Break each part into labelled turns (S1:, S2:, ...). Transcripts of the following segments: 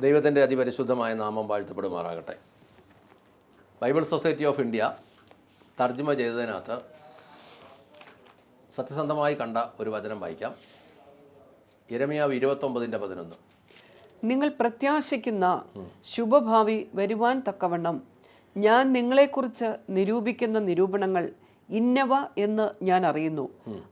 S1: ദൈവത്തിന്റെ അതിപരിശുദ്ധമായ നാമം വാഴ്ത്തപ്പെടുമാറാകട്ടെ. ബൈബിൾ സൊസൈറ്റി ഓഫ് ഇന്ത്യ തർജമ ചെയ്തതിനകത്ത് സത്യസന്ധമായി കണ്ട ഒരു വചനം വായിക്കാം. ഇരമിയാവ് ഇരുപത്തൊമ്പതിന്റെ പതിനൊന്ന്.
S2: നിങ്ങൾ പ്രത്യാശിക്കുന്ന ശുഭഭാവി വരുവാൻ തക്കവണ്ണം ഞാൻ നിങ്ങളെക്കുറിച്ച് നിരൂപിക്കുന്ന നിരൂപണങ്ങൾ ഇന്നവ എന്ന് ഞാൻ അറിയുന്നു.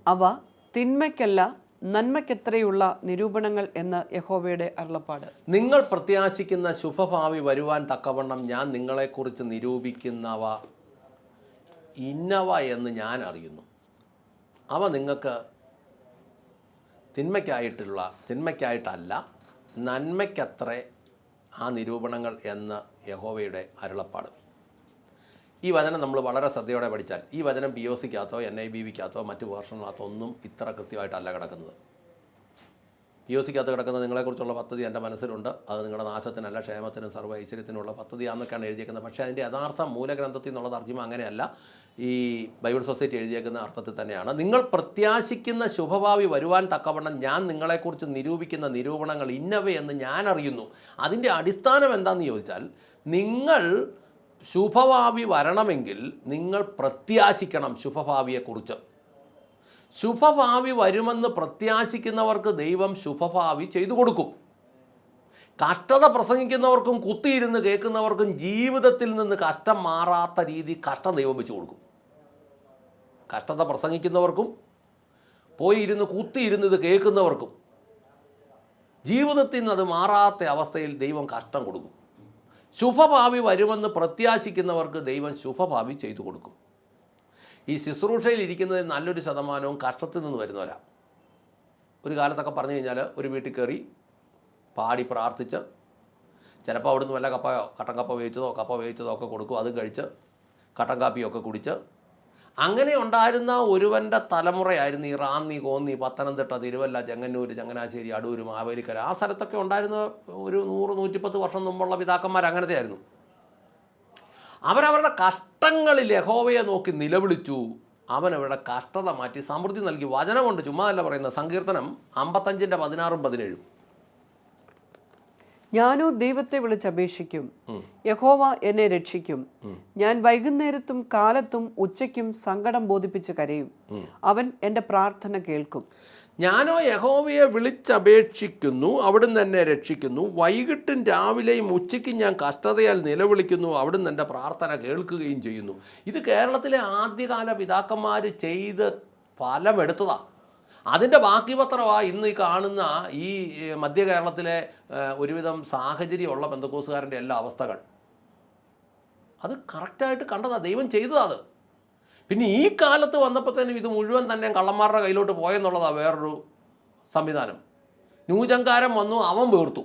S2: അവ തിന്മയ്ക്കല്ല നന്മയ്ക്കെത്രയുള്ള നിരൂപണങ്ങൾ എന്ന് യഹോവയുടെ അരുളപ്പാട്.
S1: നിങ്ങൾ പ്രത്യാശിക്കുന്ന ശുഭഭാവി വരുവാൻ തക്കവണ്ണം ഞാൻ നിങ്ങളെക്കുറിച്ച് നിരൂപിക്കുന്നവ ഇന്നവ എന്ന് ഞാൻ അറിയുന്നു. അവ നിങ്ങൾക്ക് തിന്മയ്ക്കായിട്ടുള്ള തിന്മയ്ക്കായിട്ടല്ല നന്മയ്ക്കത്രേ ആ നിരൂപണങ്ങൾ എന്ന് യഹോവയുടെ അരുളപ്പാട്. ഈ വചനം നമ്മൾ വളരെ ശ്രദ്ധയോടെ പഠിച്ചാൽ ഈ വചനം പി ഒ സിക്കകത്തോ എൻ ഐ ബി വിക്കകത്തോ മറ്റ് വേർഷനകത്തോ ഒന്നും ഇത്ര കൃത്യമായിട്ടല്ല കിടക്കുന്നത്. പി ഒ സിക്കകത്ത് കിടക്കുന്ന നിങ്ങളെക്കുറിച്ചുള്ള പദ്ധതി എന്റെ മനസ്സിലുണ്ട്. അത് നിങ്ങളുടെ നാശത്തിനല്ല ക്ഷേമത്തിനും സർവ ഐശ്വര്യത്തിനുള്ള പദ്ധതിയാണെന്നൊക്കെയാണ് എഴുതിയേക്കുന്നത്. പക്ഷേ അതിന്റെ യഥാർത്ഥ മൂലഗ്രന്ഥത്തിൽ നിന്നുള്ള തർജിമ അങ്ങനെയല്ല. ഈ ബൈബിൾ സൊസൈറ്റി എഴുതിയേക്കുന്ന അർത്ഥത്തിൽ തന്നെയാണ്. നിങ്ങൾ പ്രത്യാശിക്കുന്ന ശുഭഭാവി വരുവാൻ തക്കവണ്ണം ഞാൻ നിങ്ങളെക്കുറിച്ച് നിരൂപിക്കുന്ന നിരൂപണങ്ങൾ ഇന്നവയെന്ന് ഞാൻ അറിയുന്നു. അതിന്റെ അടിസ്ഥാനം എന്താണെന്ന് ചോദിച്ചാൽ നിങ്ങൾ ശുഭഭാവി വരണമെങ്കിൽ നിങ്ങൾ പ്രത്യാശിക്കണം ശുഭഭാവിയെക്കുറിച്ച്. ശുഭഭാവി വരുമെന്ന് പ്രത്യാശിക്കുന്നവർക്ക് ദൈവം ശുഭഭാവി ചെയ്തു കൊടുക്കും. കഷ്ടത പ്രസംഗിക്കുന്നവർക്കും കുത്തിയിരുന്ന് കേൾക്കുന്നവർക്കും ജീവിതത്തിൽ നിന്ന് കഷ്ടം മാറാത്ത രീതി കഷ്ടം ദൈവം വെച്ച് കൊടുക്കും. കഷ്ടത പ്രസംഗിക്കുന്നവർക്കും പോയി ഇരുന്ന് കുത്തിയിരുന്ന് ഇത് കേൾക്കുന്നവർക്കും ജീവിതത്തിൽ നിന്ന് അത് മാറാത്ത അവസ്ഥയിൽ ദൈവം കഷ്ടം കൊടുക്കും. ശുഭഭാവി വരുമെന്ന് പ്രത്യാശിക്കുന്നവർക്ക് ദൈവം ശുഭഭാവി ചെയ്തു കൊടുക്കും. ഈ ശുശ്രൂഷയിൽ ഇരിക്കുന്നതിൽ നല്ലൊരു ശതമാനവും കഷ്ടത്തിൽ നിന്ന് വരുന്നവരാ. ഒരു കാലത്തൊക്കെ പറഞ്ഞു കഴിഞ്ഞാൽ ഒരു വീട്ടിൽ കയറി പാടി പ്രാർത്ഥിച്ച് ചിലപ്പോൾ അവിടുന്ന് വല്ല കപ്പയോ കട്ടൻ കപ്പ വേവിച്ചതോ കപ്പ വേവിച്ചതോ ഒക്കെ കൊടുക്കും. അതും കഴിച്ച് കട്ടൻ കാപ്പിയൊക്കെ കുടിച്ച് അങ്ങനെ ഉണ്ടായിരുന്ന ഒരുവന്റെ തലമുറയായിരുന്നു ഈ റാന്നി കോന്നി പത്തനംതിട്ട തിരുവല്ല ചെങ്ങന്നൂർ ചങ്ങനാശ്ശേരി അടൂർ മാവേലിക്കര. ആ സ്ഥലത്തൊക്കെ ഉണ്ടായിരുന്ന ഒരു നൂറ് നൂറ്റിപ്പത്ത് വർഷം മുമ്പുള്ള പിതാക്കന്മാർ അങ്ങനത്തെ ആയിരുന്നു അവരവരുടെ കഷ്ടങ്ങളിൽ യഹോവയെ നോക്കി നിലവിളിച്ചു. അവൻ അവരുടെ കഷ്ടത മാറ്റി സമൃദ്ധി നൽകി വചനമുണ്ട് ചുമ്മാ അല്ല പറയുന്ന സങ്കീർത്തനം അമ്പത്തഞ്ചിന്റെ പതിനാറും പതിനേഴും.
S2: ഞാനോ ദൈവത്തെ വിളിച്ചപേക്ഷിക്കും. യഹോവ എന്നെ രക്ഷിക്കും. ഞാൻ വൈകുന്നേരത്തും കാലത്തും ഉച്ചയ്ക്കും സങ്കടം ബോധിപ്പിച്ച് കരയും. അവൻ എന്റെ പ്രാർത്ഥന കേൾക്കും.
S1: ഞാനോ യഹോവയെ വിളിച്ചപേക്ഷിക്കുന്നു അവിടുന്ന് എന്നെ രക്ഷിക്കുന്നു. വൈകിട്ടും രാവിലെയും ഉച്ചയ്ക്കും ഞാൻ കഷ്ടതയാൽ നിലവിളിക്കുന്നു അവിടുന്ന് എന്റെ പ്രാർത്ഥന കേൾക്കുകയും ചെയ്യുന്നു. ഇത് കേരളത്തിലെ ആദ്യകാല പിതാക്കന്മാർ ചെയ്ത് ഫലമെടുത്തതാണ് അതിന്റെ ബാക്കി പത്രമാണ് ഇന്ന് ഈ കാണുന്ന ഈ മധ്യ കേരളത്തിലെ ഒരുവിധം സാഹചര്യമുള്ള ബന്ധക്കോസുകാരന്റെ എല്ലാ അവസ്ഥകൾ. അത് കറക്റ്റായിട്ട് കണ്ടതാണ് ദൈവം ചെയ്തതാണ് അത്. പിന്നെ ഈ കാലത്ത് വന്നപ്പോൾ തന്നെ ഇത് മുഴുവൻ തന്നെ കള്ളന്മാരുടെ കയ്യിലോട്ട് പോയെന്നുള്ളതാണ് വേറൊരു സംവിധാനം. ന്യൂജങ്കാരം വന്നു അവൻ വീർത്തു.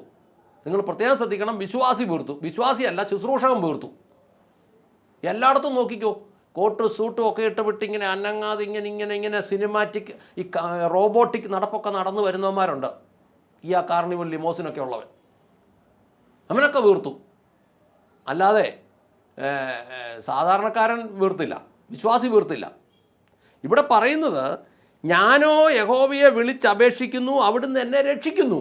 S1: നിങ്ങൾ പ്രത്യേകം ശ്രദ്ധിക്കണം വിശ്വാസി വീർത്തു. വിശ്വാസിയല്ല ശുശ്രൂഷകൻ വീർത്തു. എല്ലായിടത്തും നോക്കിക്കോ കോട്ട് സൂട്ടും ഒക്കെ ഇട്ട് വിട്ട് ഇങ്ങനെ അനങ്ങാതെ ഇങ്ങനെ ഇങ്ങനെ ഇങ്ങനെ സിനിമാറ്റിക് ഈ റോബോട്ടിക് നടപ്പൊക്കെ നടന്നു വരുന്നവന്മാരുണ്ട്. ഈ ആ കാർണിവൽ ലിമോസിനൊക്കെ ഉള്ളവൻ. അവനൊക്കെ വീർത്തു. അല്ലാതെ സാധാരണക്കാരൻ വീർത്തില്ല. വിശ്വാസി വീർത്തില്ല. ഇവിടെ പറയുന്നത് ഞാനോ യഹോവയെ വിളിച്ചപേക്ഷിക്കുന്നു അവിടുന്ന് എന്നെ രക്ഷിക്കുന്നു.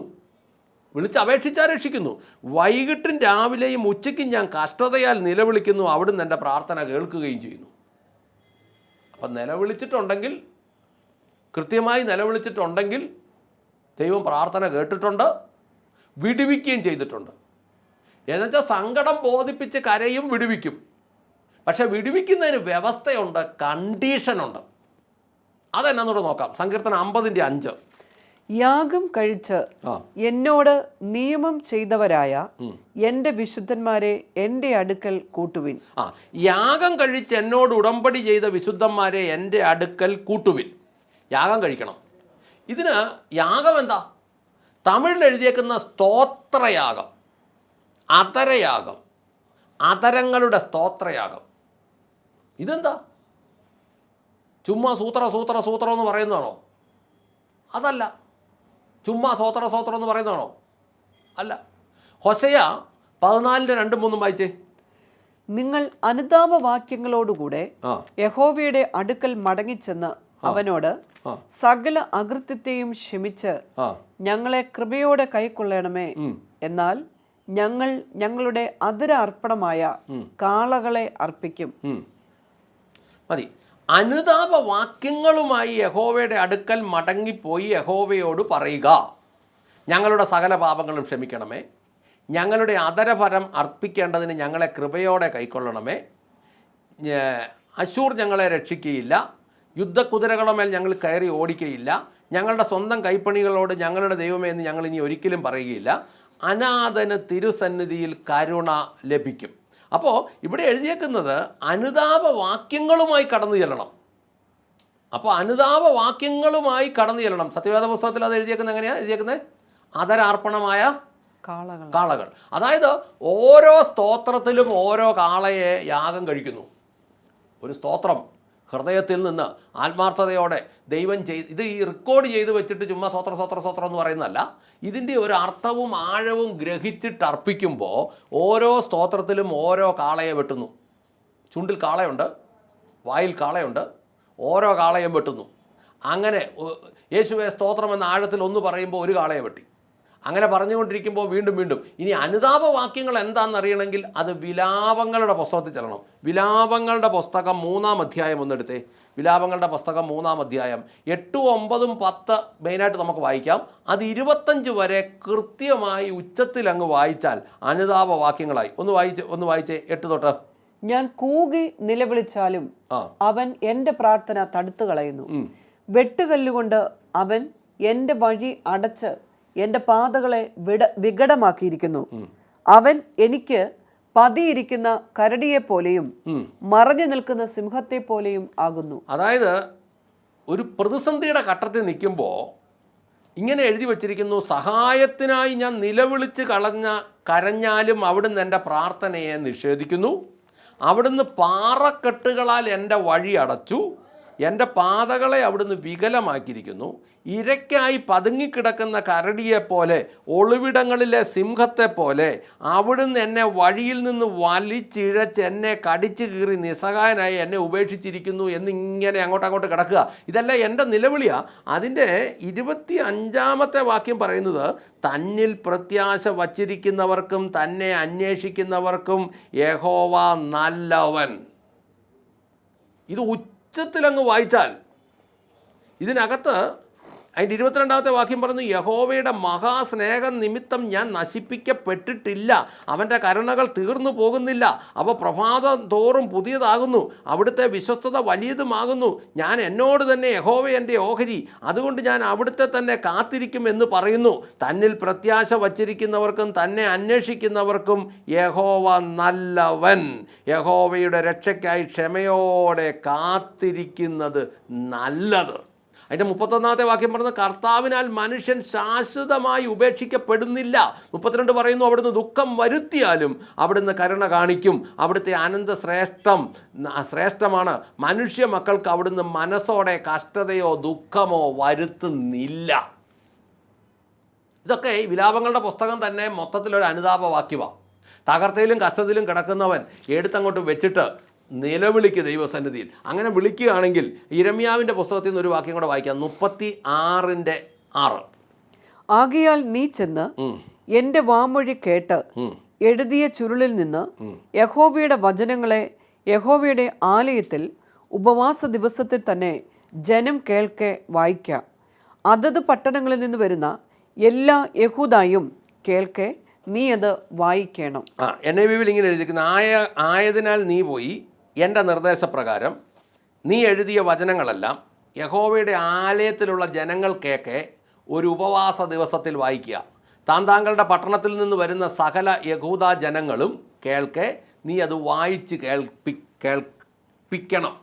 S1: വിളിച്ചപേക്ഷിച്ചാൽ രക്ഷിക്കുന്നു. വൈകിട്ടും രാവിലെയും ഉച്ചയ്ക്കും ഞാൻ കഷ്ടതയാൽ നിലവിളിക്കുന്നു അവിടുന്ന് എന്റെ പ്രാർത്ഥന കേൾക്കുകയും ചെയ്യുന്നു. അപ്പം നിലവിളിച്ചിട്ടുണ്ടെങ്കിൽ കൃത്യമായി നിലവിളിച്ചിട്ടുണ്ടെങ്കിൽ ദൈവം പ്രാർത്ഥന കേട്ടിട്ടുണ്ട് വിടുവിക്കുകയും ചെയ്തിട്ടുണ്ട്. എന്നുവെച്ചാൽ സങ്കടം ബോധിപ്പിച്ച് കരയും വിടുവിക്കും. പക്ഷെ വിടുവിക്കുന്നതിന് വ്യവസ്ഥയുണ്ട് കണ്ടീഷനുണ്ട് അതെന്നാന്നൂടെ നോക്കാം. സങ്കീർത്തനം അമ്പതിന്റെ അഞ്ച്.
S2: യാഗം കഴിച്ച് എന്നോട് നിയമം ചെയ്തവരായ എന്റെ വിശുദ്ധന്മാരെ എന്റെ അടുക്കൽ കൂട്ടുവിൻ.
S1: ആ യാഗം കഴിച്ച് എന്നോട് ഉടമ്പടി ചെയ്ത വിശുദ്ധന്മാരെ എന്റെ അടുക്കൽ കൂട്ടുവിൻ. യാഗം കഴിക്കണം. ഇതിന് യാഗം എന്താ? തമിഴിൽ എഴുതിയേക്കുന്ന സ്തോത്രയാഗം. അതരയാഗം. അതരങ്ങളുടെ സ്തോത്രയാഗം. ഇതെന്താ? ചുമ്മാ സൂത്ര സൂത്ര സൂത്രം എന്ന് പറയുന്നതാണോ? അതല്ല. ചുമ്മാ സോത്ര സോത്രം എന്ന് പറയുന്നതാണോ? അല്ല. ഹൊസയ പതിനാലിന്റെ രണ്ടും മൂന്നും വായിച്ചേ.
S2: നിങ്ങൾ അനുതാപവാക്യങ്ങളോടുകൂടെ യഹോവയുടെ അടുക്കൽ മടങ്ങിച്ചെന്ന് അവനോട് സകല അകൃത്യത്തെയും ക്ഷമിച്ച് ഞങ്ങളെ കൃപയോടെ കൈക്കൊള്ളണമേ. എന്നാൽ ഞങ്ങൾ ഞങ്ങളുടെ അതിര അർപ്പണമായ കാളകളെ അർപ്പിക്കും.
S1: മതി. അനുതാപ വാക്യങ്ങളുമായി യഹോവയുടെ അടുക്കൽ മടങ്ങിപ്പോയി യഹോവയോട് പറയുക. ഞങ്ങളുടെ സകല പാപങ്ങളും ക്ഷമിക്കണമേ. ഞങ്ങളുടെ അതരഫലം അർപ്പിക്കേണ്ടതിന് ഞങ്ങളെ കൃപയോടെ കൈക്കൊള്ളണമേ. അശൂർ ഞങ്ങളെ രക്ഷിക്കുകയില്ല യുദ്ധക്കുതിരകളുടെ മേൽ ഞങ്ങൾ കയറി ഓടിക്കുകയില്ല ഞങ്ങളുടെ സ്വന്തം കൈപ്പണികളോട് ഞങ്ങളുടെ ദൈവമേ എന്ന് ഞങ്ങൾ ഇനി ഒരിക്കലും പറയുകയില്ല. അനാഥന് തിരുസന്നിധിയിൽ കരുണ ലഭിക്കും. അപ്പോൾ ഇവിടെ എഴുതിയേക്കുന്നത് അനുതാപ വാക്യങ്ങളുമായി കടന്നു ചെല്ലണം. അപ്പോൾ അനുതാപ വാക്യങ്ങളുമായി കടന്നു ചെല്ലണം. സത്യവേദ പുസ്തകത്തിൽ അത് എഴുതിയേക്കുന്നത് എങ്ങനെയാണ് എഴുതിയേക്കുന്നത് അതരാർപ്പണമായ
S2: കാളകൾ
S1: കാളകൾ. അതായത് ഓരോ സ്തോത്രത്തിലും ഓരോ കാളയെ യാഗം കഴിക്കുന്നു. ഒരു സ്തോത്രം. ഹൃദയത്തിൽ നിന്ന് ആത്മാർത്ഥതയോടെ ദൈവം ചെയ്ത് ഇത് ഈ റെക്കോർഡ് ചെയ്ത് വെച്ചിട്ട് ചുമ്മാ സ്വത്ര സ്വത്ര സ്വത്രം എന്ന് പറയുന്നതല്ല. ഇതിന്റെ ഒരു അർത്ഥവും ആഴവും ഗ്രഹിച്ചിട്ട് അർപ്പിക്കുമ്പോൾ ഓരോ സ്തോത്രത്തിലും ഓരോ കാളയെ വെട്ടുന്നു. ചുണ്ടിൽ കാളയുണ്ട് വായിൽ കാളയുണ്ട് ഓരോ കാളയും വെട്ടുന്നു. അങ്ങനെ യേശുവെ സ്തോത്രം എന്ന ആഴത്തിൽ ഒന്ന് പറയുമ്പോൾ ഒരു കാളയെ വെട്ടി. അങ്ങനെ പറഞ്ഞുകൊണ്ടിരിക്കുമ്പോൾ വീണ്ടും വീണ്ടും ഇനി അനുതാപവാക്യങ്ങൾ എന്താണെന്ന് അറിയണമെങ്കിൽ അത് വിലാപങ്ങളുടെ പുസ്തകത്തിൽ ചെല്ലണം. വിലാപങ്ങളുടെ പുസ്തകം മൂന്നാം അധ്യായം ഒന്നെടുത്തേ വിലാപങ്ങളുടെ പുസ്തകം മൂന്നാം അധ്യായം. എട്ടും ഒമ്പതും പത്ത് മെയിനായിട്ട് നമുക്ക് വായിക്കാം. അത് ഇരുപത്തഞ്ച് വരെ കൃത്യമായി ഉച്ചത്തിൽ അങ്ങ് വായിച്ചാൽ അനുതാപ വാക്യങ്ങളായി ഒന്ന് വായിച്ച് ഒന്ന് വായിച്ചേ എട്ട് തൊട്ട്.
S2: ഞാൻ കൂകി നിലവിളിച്ചാലും അവൻ എന്റെ പ്രാർത്ഥന തടുത്തു കളയുന്നു. വെട്ടുകല്ലുകൊണ്ട് അവൻ എന്റെ വഴി അടച്ച് എന്റെ പാതകളെ വിട വികടമാക്കിയിരിക്കുന്നു അവൻ എനിക്ക് പതിയിരിക്കുന്ന കരടിയെ പോലെയും മറഞ്ഞു നിൽക്കുന്ന സിംഹത്തെ പോലെയും ആകുന്നു.
S1: അതായത് ഒരു പ്രതിസന്ധിയുടെ ഘട്ടത്തിൽ നിൽക്കുമ്പോൾ ഇങ്ങനെ എഴുതി വച്ചിരിക്കുന്നു സഹായത്തിനായി ഞാൻ നിലവിളിച്ച് കളഞ്ഞ കരഞ്ഞാലും അവിടുന്ന് എന്റെ പ്രാർത്ഥനയെ നിഷേധിക്കുന്നു. അവിടുന്ന് പാറക്കെട്ടുകളാൽ എന്റെ വഴി അടച്ചു. എന്റെ പാതകളെ അവിടുന്ന് വികലമാക്കിയിരിക്കുന്നു. ഇരയ്ക്കായി പതുങ്ങിക്കിടക്കുന്ന കരടിയെപ്പോലെ ഒളിവിടങ്ങളിലെ സിംഹത്തെപ്പോലെ അവിടുന്ന് എന്നെ വഴിയിൽ നിന്ന് വലിച്ചിഴച്ച് എന്നെ കടിച്ചു കീറി നിസ്സഹായനായി എന്നെ ഉപേക്ഷിച്ചിരിക്കുന്നു എന്നിങ്ങനെ അങ്ങോട്ട് അങ്ങോട്ട് കിടക്കുക. ഇതല്ല എന്റെ നിലവിളിയാണ് അതിന്റെ ഇരുപത്തി അഞ്ചാമത്തെ വാക്യം പറയുന്നത് തന്നിൽ പ്രത്യാശ വച്ചിരിക്കുന്നവർക്കും തന്നെ അന്വേഷിക്കുന്നവർക്കും യഹോവ നല്ലവൻ. ഇത് ഉച്ചത്തിലങ്ങ് വായിച്ചാൽ ഇതിനകത്ത് അതിന്റെ ഇരുപത്തിരണ്ടാമത്തെ വാക്യം പറയുന്നു യഹോവയുടെ മഹാസ്നേഹം നിമിത്തം ഞാൻ നശിപ്പിക്കപ്പെട്ടിട്ടില്ല. അവന്റെ കരുണകൾ തീർന്നു പോകുന്നില്ല. അവ പ്രഭാതം തോറും പുതിയതാകുന്നു. അവിടുത്തെ വിശ്വസ്തത വലിയതുമാകുന്നു. ഞാൻ എന്നോട് തന്നെ യഹോവ എന്റെ ഓഹരി. അതുകൊണ്ട് ഞാൻ അവിടുത്തെ തന്നെ കാത്തിരിക്കും എന്ന് പറയുന്നു. തന്നിൽ പ്രത്യാശ വച്ചിരിക്കുന്നവർക്കും തന്നെ അന്വേഷിക്കുന്നവർക്കും യഹോവ നല്ലവൻ. യഹോവയുടെ രക്ഷയ്ക്കായി ക്ഷമയോടെ കാത്തിരിക്കുന്നത് നല്ലത്. അതിന്റെ മുപ്പത്തൊന്നാമത്തെ വാക്യം പറയുന്നത് കർത്താവിനാൽ മനുഷ്യൻ ശാശ്വതമായി ഉപേക്ഷിക്കപ്പെടുന്നില്ല. മുപ്പത്തിരണ്ട് പറയുന്നു അവിടുന്ന് ദുഃഖം വരുത്തിയാലും അവിടുന്ന് കരുണ കാണിക്കും. അവിടുത്തെ അനന്ത ശ്രേഷ്ഠം ശ്രേഷ്ഠമാണ് മനുഷ്യ മക്കൾക്ക് അവിടുന്ന് മനസ്സോടെ കഷ്ടതയോ ദുഃഖമോ വരുത്തുന്നില്ല. ഇതൊക്കെ ഈ വിലാപങ്ങളുടെ പുസ്തകം തന്നെ മൊത്തത്തിലൊരു അനുതാപ വാക്യമാണ് തകർത്തയിലും കഷ്ടത്തിലും കിടക്കുന്നവൻ എടുത്തങ്ങോട്ട് വെച്ചിട്ട് നിലവിളിക്ക് ദൈവസന്നിധിയിൽ. അങ്ങനെ വിളിക്കുകയാണെങ്കിൽ ഇരമ്യാവിന്റെ പുസ്തകത്തിൽ നിന്ന് ഒരു വാക്യം കൂടെ വായിക്കാം. മുപ്പത്തി ആറിന്റെ ആറ്.
S2: ആകയാൽ നീ ചെന്ന് എന്റെ വാമൊഴി കേട്ട് എഴുതിയ ചുരുളിൽ നിന്ന് യഹോവയുടെ വചനങ്ങളെ യഹോവയുടെ ആലയത്തിൽ ഉപവാസ ദിവസത്തിൽ തന്നെ ജനം കേൾക്കെ വായിക്കാം. അതത് പട്ടണങ്ങളിൽ നിന്ന് വരുന്ന എല്ലാ യഹൂദായും കേൾക്കെ നീ അത് വായിക്കണം.
S1: ആ എൻ ഐ വിയിൽ ഇങ്ങനെ എഴുതിയിരിക്കുന്ന. ആയ ആയതിനാൽ നീ പോയി എന്റെ നിർദ്ദേശപ്രകാരം നീ എഴുതിയ വചനങ്ങളെല്ലാം യഹോവയുടെ ആലയത്തിലുള്ള ജനങ്ങൾക്കൊക്കെ ഒരു ഉപവാസ ദിവസത്തിൽ വായിക്കുക. താൻ താങ്കളുടെ പട്ടണത്തിൽ നിന്ന് വരുന്ന സകല യഹൂദ ജനങ്ങളും കേൾക്കെ നീ അത് വായിച്ച് കേൾപ്പി കേൾപ്പിക്കണം.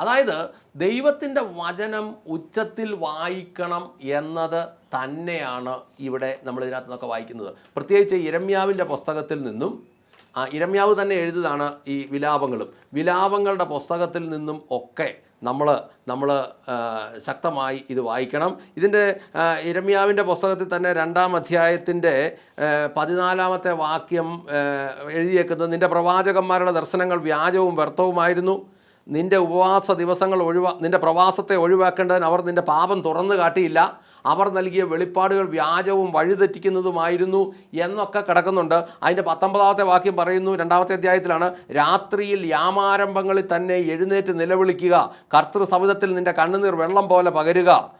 S1: അതായത് ദൈവത്തിന്റെ വചനം ഉച്ചത്തിൽ വായിക്കണം എന്നത് തന്നെയാണ് ഇവിടെ നമ്മൾ ഇതിനകത്ത് നിന്നൊക്കെ വായിക്കുന്നത്. പ്രത്യേകിച്ച് ഇരമ്യാവിന്റെ പുസ്തകത്തിൽ നിന്നും ഇരമ്യാവ് തന്നെ എഴുതിയതാണ് ഈ വിലാപങ്ങളും. വിലാപങ്ങളുടെ പുസ്തകത്തിൽ നിന്നും ഒക്കെ നമ്മൾ നമ്മൾ ശക്തമായി ഇത് വായിക്കണം. ഇതിന്റെ ഇരമ്യാവിന്റെ പുസ്തകത്തിൽ തന്നെ രണ്ടാം അധ്യായത്തിന്റെ പതിനാലാമത്തെ വാക്യം എഴുതിയേക്കുന്നത് നിന്റെ പ്രവാചകന്മാരുടെ ദർശനങ്ങൾ വ്യാജവും വ്യർത്ഥവുമായിരുന്നു. നിന്റെ ഉപവാസ ദിവസങ്ങൾ ഒഴിവാ നിന്റെ പ്രവാസത്തെ ഒഴിവാക്കേണ്ടതിന് അവർ നിന്റെ പാപം തുറന്നു കാട്ടിയില്ല. അവർ നൽകിയ വെളിപ്പാടുകൾ വ്യാജവും വഴിതെറ്റിക്കുന്നതുമായിരുന്നു എന്നൊക്കെ കിടക്കുന്നുണ്ട്. അതിന്റെ പത്തൊമ്പതാമത്തെ വാക്യം പറയുന്നു. രണ്ടാമത്തെ അധ്യായത്തിലാണ് രാത്രിയിൽ യാമാരംഭങ്ങളിൽ തന്നെ എഴുന്നേറ്റ് നിലവിളിക്കുക. കർത്തൃ സമുദ്രത്തിൽ നിന്റെ കണ്ണുനീർ വെള്ളം പോലെ പകരുക.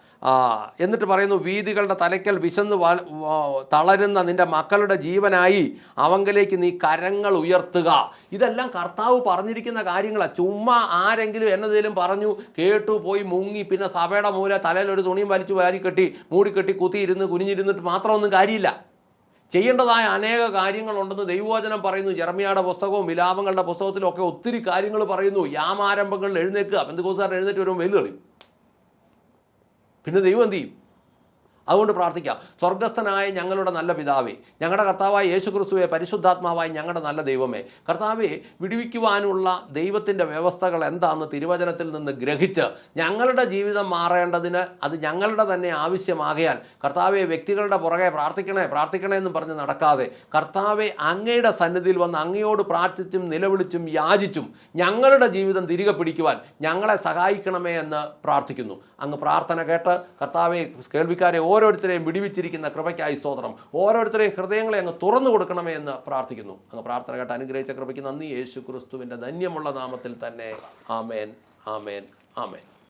S1: എന്നിട്ട് പറയുന്നു വീതികളുടെ തലയ്ക്കൽ വിശന്ന് തളരുന്ന നിന്റെ മക്കളുടെ ജീവനായി അവങ്കിലേക്ക് നീ കരങ്ങൾ ഉയർത്തുക. ഇതെല്ലാം കർത്താവ് പറഞ്ഞിരിക്കുന്ന കാര്യങ്ങളാണ് ചുമ്മാ ആരെങ്കിലും എന്നതേലും പറഞ്ഞു കേട്ടു പോയി മുങ്ങി പിന്നെ സഭയുടെ മൂല തലയിൽ ഒരു തുണിയും വലിച്ചു വാരി കെട്ടി മൂടിക്കെട്ടി കുത്തിയിരുന്ന് കുനിഞ്ഞിരുന്നിട്ട് മാത്രമൊന്നും കാര്യമില്ല. ചെയ്യേണ്ടതായ അനേക കാര്യങ്ങളുണ്ടെന്ന് ദൈവവചനം പറയുന്നു. ജർമ്മിയുടെ പുസ്തകവും വിലാപങ്ങളുടെ പുസ്തകത്തിലും ഒക്കെ ഒത്തിരി കാര്യങ്ങൾ പറയുന്നു. യാമാരംഭങ്ങളിൽ എഴുന്നേൽക്കുക. ബന്ധുക്കോസാർ എഴുന്നേറ്റ് വരുമ്പോൾ വെല്ല് കളയും പിന്നെ ദൈവം എന്ത് ചെയ്യും? അതുകൊണ്ട് പ്രാർത്ഥിക്കാം. സ്വർഗസ്ഥനായ ഞങ്ങളുടെ നല്ല പിതാവേ ഞങ്ങളുടെ കർത്താവായ യേശു ക്രിസ്തുവെ പരിശുദ്ധാത്മാവായ ഞങ്ങളുടെ നല്ല ദൈവമേ കർത്താവെ വിടുവിക്കുവാനുള്ള ദൈവത്തിന്റെ വ്യവസ്ഥകൾ എന്താണെന്ന് തിരുവചനത്തിൽ നിന്ന് ഗ്രഹിച്ച് ഞങ്ങളുടെ ജീവിതം മാറേണ്ടതിന് അത് ഞങ്ങളുടെ തന്നെ ആവശ്യമാകയാൽ കർത്താവെ വ്യക്തികളുടെ പുറകെ പ്രാർത്ഥിക്കണേ പ്രാർത്ഥിക്കണേ എന്ന് പറഞ്ഞ് നടക്കാതെ കർത്താവെ അങ്ങയുടെ സന്നിധിയിൽ വന്ന് അങ്ങയോട് പ്രാർത്ഥിച്ചും നിലവിളിച്ചും യാചിച്ചും ഞങ്ങളുടെ ജീവിതം തിരികെ പിടിക്കുവാൻ ഞങ്ങളെ സഹായിക്കണമേ എന്ന് പ്രാർത്ഥിക്കുന്നു. അങ്ങ് പ്രാർത്ഥന കേട്ട് കർത്താവെ കേൾവിക്കാരെ ഓരോരുത്തരെയും വിടിവിച്ചിരിക്കുന്ന കൃപയ്ക്കായി സ്തോത്രം. ഓരോരുത്തരെയും ഹൃദയങ്ങളെ അങ്ങ് തുറന്നു കൊടുക്കണമേ എന്ന് പ്രാർത്ഥിക്കുന്നു. അങ്ങ് പ്രാർത്ഥന കേട്ട് അനുഗ്രഹിച്ച കൃപയ്ക്ക് നന്ദി. യേശു ക്രിസ്തുവിന്റെ ധന്യമുള്ള നാമത്തിൽ തന്നെ. ആമേൻ. ആമേൻ. ആമേൻ.